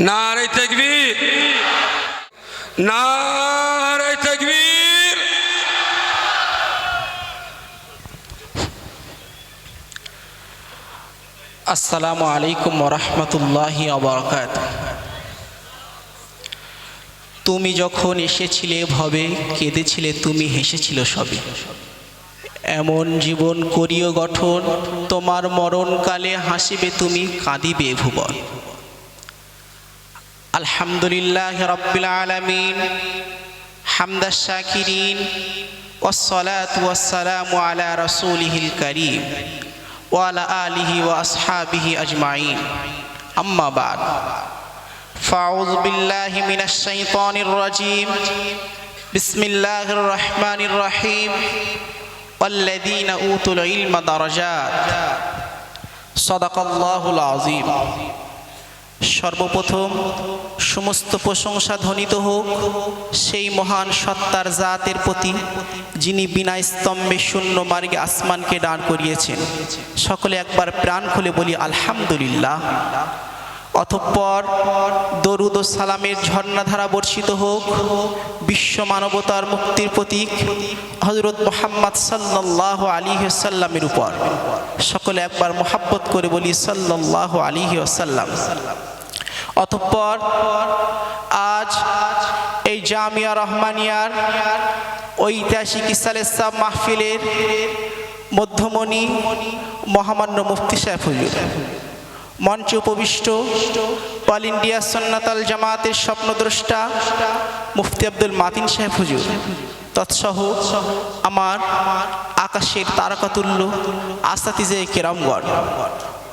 নারাই তকবীর। নারাই তকবীর। আসসালামু আলাইকুম রহমতুল্লাহি অবরকাত তুমি যখন এসেছিলে ভবে, কেঁদেছিলে, তুমি হেসেছিল সবে। এমন জীবন করিও গঠন, তোমার মরণকালে হাসিবে তুমি, কাঁদিবে ভুবন। الحمد لله رب العالمين حمد الشاكرين والصلاة والسلام على رسوله الكريم وعلى آله وأصحابه أجمعين. أما بعد فأعوذ بالله من الشيطان الرجيم بسم الله الرحمن الرحيم والذين أوتوا العلم درجات. صدق الله العظيم. সর্বপ্রথম সমস্ত প্রশংসা ধ্বনিত হোক সেই মহান সত্তার জাতের প্রতি, যিনি বিনা স্তম্ভে শূন্য মার্গে আসমানকে দাঁড় করিয়েছেন। সকলে একবার প্রাণ খুলে বলি, আলহামদুলিল্লাহ। অতঃপর দরুদ ও সালামের ঝর্ণাধারা বর্ষিত হোক, বিশ্ব মানবতার মুক্তির প্রতীক হজরত মোহাম্মদ সাল্লাহ আলী সাল্লামের উপর। সকলে একবার মোহাব্বত করে বলি সাল্লাহ আলী সাল্লাম অতঃপর আজ এই জামিয়া রহমানিয়ার ঐতিহাসিক ইসালেসাব মাহফিলের মধ্যমণি মহামান্য মুফতি সাহেব মঞ্চে উপবিষ্ট অল ইন্ডিয়া সন্ন্যতাল জামাতের স্বপ্নদ্রষ্টা মুফতি আব্দুল মাতিন সাহেব হুজুর। তৎসহ আমার আকাশের তারকাতুল্য আস্তাতিজে কেরামগণ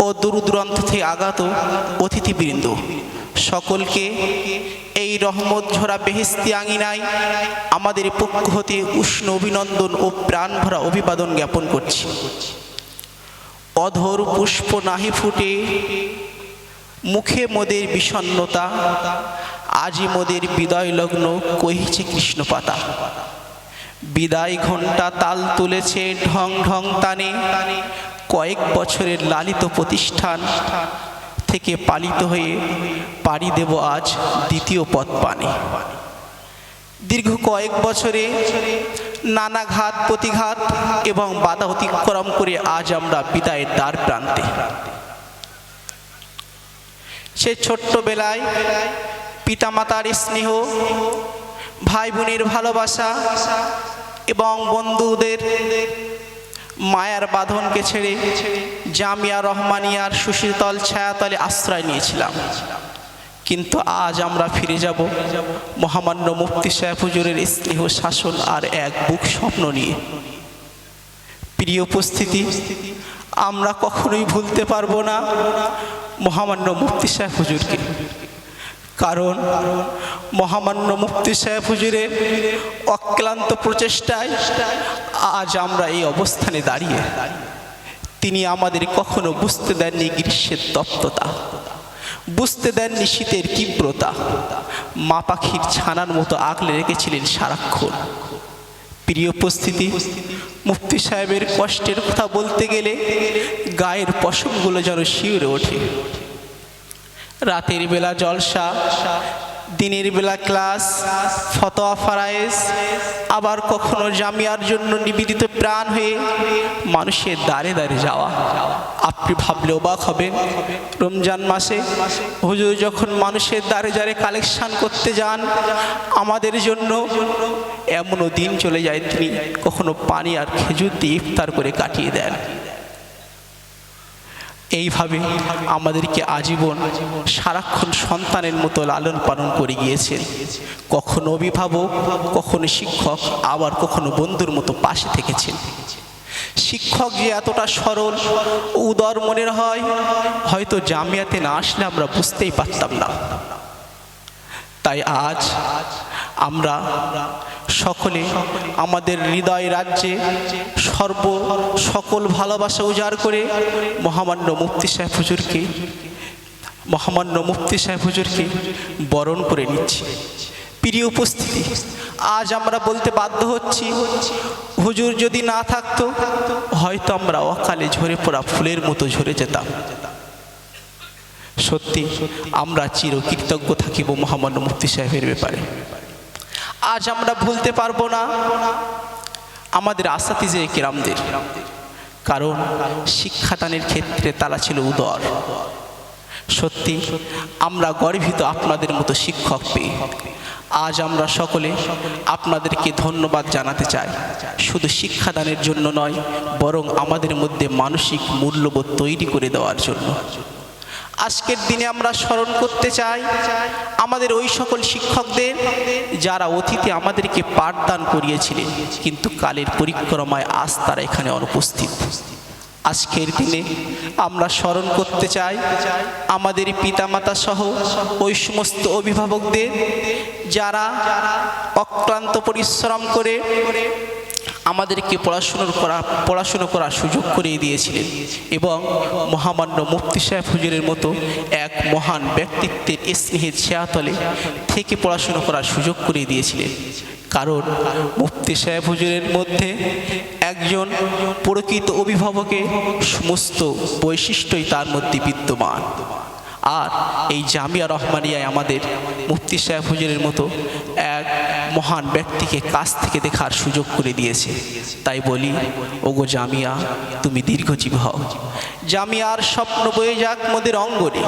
ও দূর দূরান্ত থেকে আগত অতিথিবৃন্দ। সকলকে এই রহমত ঝরা বেহেস্তি আঙিনায় আমাদের পক্ষ হতে উষ্ণ অভিনন্দন ও প্রাণ ভরা অভিবাদন জ্ঞাপন করছি। অধর পুষ্প নাহি ফুটে। মুখে মোদের বিষণ্নতা আজি মোদের বিদায় লগ্ন কহিছে কৃষ্ণ পাতা বিদায় ঘণ্টা তাল তুলেছে ঢং ঢং তানে কয়েক বছরের লালিত প্রতিষ্ঠান থেকে পালিত হয়ে পাড়ি দেব আজ দ্বিতীয় পথ পানে। দীর্ঘ কয়েক বছরে নানা ঘাত প্রতিঘাত এবং বাধা অতিক্রম করে আজ আমরা বিদায়ের দ্বার প্রান্তে। সে ছোট্টবেলায় পিতামাতার স্নেহ ভাই বোনের ভালোবাসা এবং বন্ধুদের মায়ার বাঁধনকে ছেড়ে জামিয়া রহমানিয়ার সুশীতল ছায়াতলে আশ্রয় নিয়েছিলাম। কিন্তু আজ আমরা ফিরে যাব মহামান্য মুফতি হুজুরের স্নেহ শাসন আর এক বুক স্বপ্ন নিয়ে। প্রিয় উপস্থিতি, আমরা কখনোই ভুলতে পারব না মহামান্য মুফতি সাহেব হুজুরকে। কারণ মহামান্য মুফতি সাহেব হুজুরের অক্লান্ত প্রচেষ্টায় আজ আমরা এই অবস্থানে দাঁড়িয়ে। তিনি আমাদের কখনো বুঝতে দেননি গ্রীষ্মের তপ্ততা বুঝতে দেননি শীতের তীব্রতা। মা পাখির ছানার মতো আগলে রেখেছিলেন সারাক্ষণ। প্রিয় উপস্থিতি, মুফতি সাহেবের কষ্টের কথা বলতে গেলে গায়ের পশমগুলো যেন শিউরে ওঠে। রাতের বেলা জলসা দিনের বেলা ক্লাস, ফতোয়া ফারায়েজ, আবার কখনো জামিয়ার জন্য নিবেদিত প্রাণ হয়ে মানুষের দ্বারে দ্বারে যাওয়া। আপনি ভাবলে অবাক হবেন, রমজান মাসে হুজুর যখন মানুষের দ্বারে দ্বারে কালেকশান করতে যান, আমাদের জন্য এমনও দিন চলে যায় তিনি কখনো পানি আর খেজুর দিয়ে ইফতার করে কাটিয়ে দেন। এইভাবে আমাদেরকে আজীবন সারাক্ষণ সন্তানের মতো লালন পালন করে গিয়েছেন। কখনো অভিভাবক, কখনো শিক্ষক, আবার কখনো বন্ধুর মতো পাশে থেকেছেন। শিক্ষক যে এতটা সরল, উদর মনের হয়, হয়তো জামিয়াতে না আসলে আমরা বুঝতেই পারতাম না। তাই আজ আমরা সকলে আমাদের হৃদয় রাজ্যে সর্ব সকল ভালোবাসা উজাড় করে মহামান্য মুফতি সাহেব হুজুরকে, মহামান্য মুফতি সাহেব হুজুরকে বরণ করে নিচ্ছি। প্রিয় উপস্থিতি, আজ আমরা বলতে বাধ্য হচ্ছি, হুজুর যদি না থাকতো, হয়তো আমরা অকালে ঝরে পড়া ফুলের মতো ঝরে যেতাম। সত্যি, আমরা চিরকৃতজ্ঞ থাকিব মহামান্য মুফতি সাহেবের ব্যাপারে। আজ আমরা ভুলতে পারব না। আমাদের আসাতিজে কেরামদের। কারণ শিক্ষাদানের ক্ষেত্রে তারা ছিল উদর। সত্যি, আমরা গর্বিত আপনাদের মতো শিক্ষক পেয়ে। আজ আমরা সকলে আপনাদেরকে ধন্যবাদ জানাতে চাই। শুধু শিক্ষাদানের জন্য নয়, বরং আমাদের মধ্যে মানসিক মূল্যবোধ তৈরি করে দেওয়ার জন্য। আজকের দিনে আমরা স্মরণ করতে চাই আমাদের ওই সকল শিক্ষকদের যারা অতীতে আমাদেরকে পাঠদান করিয়েছিলেন, কিন্তু কালের পরিক্রমায় আজ তারা এখানে অনুপস্থিত। আজকের দিনে আমরা স্মরণ করতে চাই আমাদের পিতামাতা সহ ওই সমস্ত অভিভাবকদের যারা অক্লান্ত পরিশ্রম করে আমাদেরকে পড়াশুনোর করা, পড়াশুনো করার সুযোগ করিয়ে দিয়েছিলেন এবং মহামান্য মুফতি সাহেব হুজুরের মতো এক মহান ব্যক্তিত্বের স্নেহের ছায়াতলে থেকে পড়াশুনো করার সুযোগ করিয়ে দিয়েছিলেন। কারণ মুফতি সাহেব হুজুরের মধ্যে একজন প্রকৃত অভিভাবকের সমস্ত বৈশিষ্ট্যই তার মধ্যে বিদ্যমান। আর এই জামিয়া রহমানিয়ায় আমাদের মুফতি সাহেব হুজুরের মতো এক মহান ব্যক্তিকে কাছ থেকে দেখার সুযোগ করে দিয়েছে। তাই বলি, ওগো জামিয়া, তুমি দীর্ঘজীবী হও। জামিয়ার স্বপ্ন বয়ে যাক মোদের অঙ্গনে।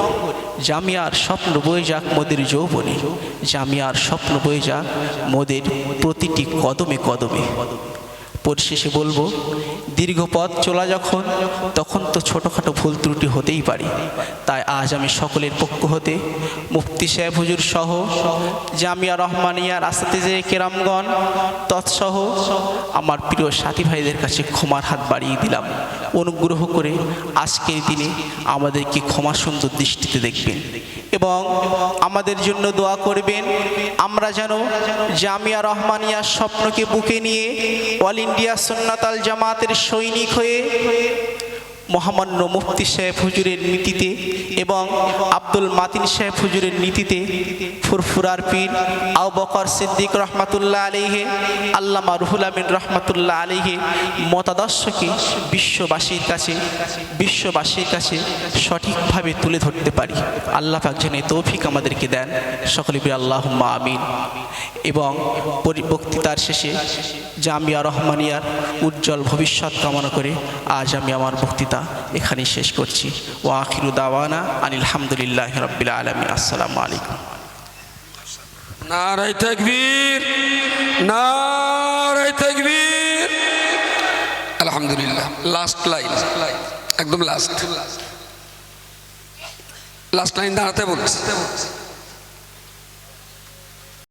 জামিয়ার স্বপ্ন বয়ে যাক মোদের যৌবনে। জামিয়ার স্বপ্ন বয়ে যাক মোদের প্রতিটি কদমে কদমে। পরিশেষে বলব, দীর্ঘ পথ চলা যখন, তখন তো ছোটোখাটো ভুল ত্রুটি হতেই পারে। তাই আজ আমি সকলের পক্ষ হতে মুফতি সাহেব হুজুর সহ, জামিয়া রহমানিয়া রাস্তাতে যে কেরামগণ, তৎসহ আমার প্রিয় সাথী ভাইদের কাছে ক্ষমার হাত বাড়িয়ে দিলাম। অনুগ্রহ করে আজকের দিনে আমাদেরকে ক্ষমা সুন্দর দৃষ্টিতে দেখবেন এবং আমাদের জন্য দোয়া করবেন। আমরা যেন জামিয়া রহমানিয়ার স্বপ্নকে বুকে নিয়ে অল ইন্ডিয়া সুন্নাতাল জামাতের সৈনিক হয়ে মহামান্য মুফতি সাহেব হুজুরের নীতিতে এবং আব্দুল মাতিন সাহেব হুজুরের নীতিতে ফুরফুরার পীর আউ বকর সিদ্দিক রহমাতুল্লাহ আলিহে আল্লামা রুহুল আমিন রহমাতুল্লাহ আলিহে মতাদর্শকে বিশ্ববাসীর কাছে বিশ্ববাসীর কাছে সঠিকভাবে তুলে ধরতে পারি। আল্লাহ পাক যেন তৌফিক আমাদেরকে দেন। সকলে বি আল্লাহ আমিন। এবং বক্তৃতার শেষে জামিয়া রহমানিয়ার উজ্জ্বল ভবিষ্যৎ কামনা করে আজ আমি আমার বক্তৃতা এখানে শেষ করছি। ও আখিরু দাওয়ানা আনিল হামদুলিল্লাহ রব্বিল আলমী আসসালামু আলাইকুম। নারাই তকবীর নারাই তকবীর। আলহামদুলিল্লাহ লাস্ট লাইন একদম লাস্ট লাস্ট লাইন দাঁড়াতে বলছি।